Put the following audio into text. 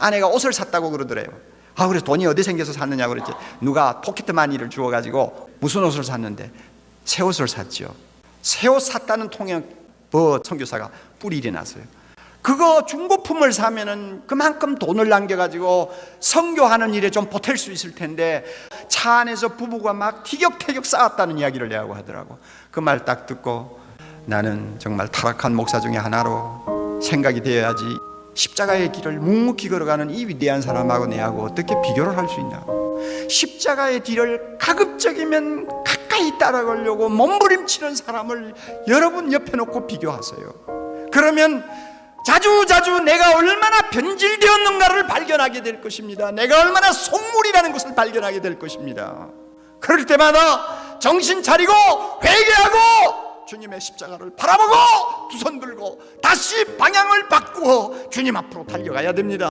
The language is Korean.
아내가 옷을 샀다고 그러더래요. 아, 그래서 돈이 어디 생겨서 샀느냐고 그랬지. 누가 포켓 마니를 주어가지고 무슨 옷을 샀는데 새 옷을 샀죠. 새 옷 샀다는 통역 뭐 선교사가 뿔이 났어요. 그거 중고품을 사면은 그만큼 돈을 남겨가지고 선교하는 일에 좀 보탤 수 있을 텐데 차 안에서 부부가 막 티격태격 싸웠다는 이야기를 내하고 하더라고. 그 말 딱 듣고 나는 정말 타락한 목사 중에 하나로 생각이 되어야지 십자가의 길을 묵묵히 걸어가는 이 위대한 사람하고 내하고 어떻게 비교를 할 수 있나. 십자가의 뒤를 가급적이면 가까이 따라가려고 몸부림치는 사람을 여러분 옆에 놓고 비교하세요. 그러면 자주 자주 내가 얼마나 변질되었는가를 발견하게 될 것입니다. 내가 얼마나 속물이라는 것을 발견하게 될 것입니다. 그럴 때마다 정신 차리고 회개하고 주님의 십자가를 바라보고 두 손 들고 다시 방향을 바꾸어 주님 앞으로 달려가야 됩니다.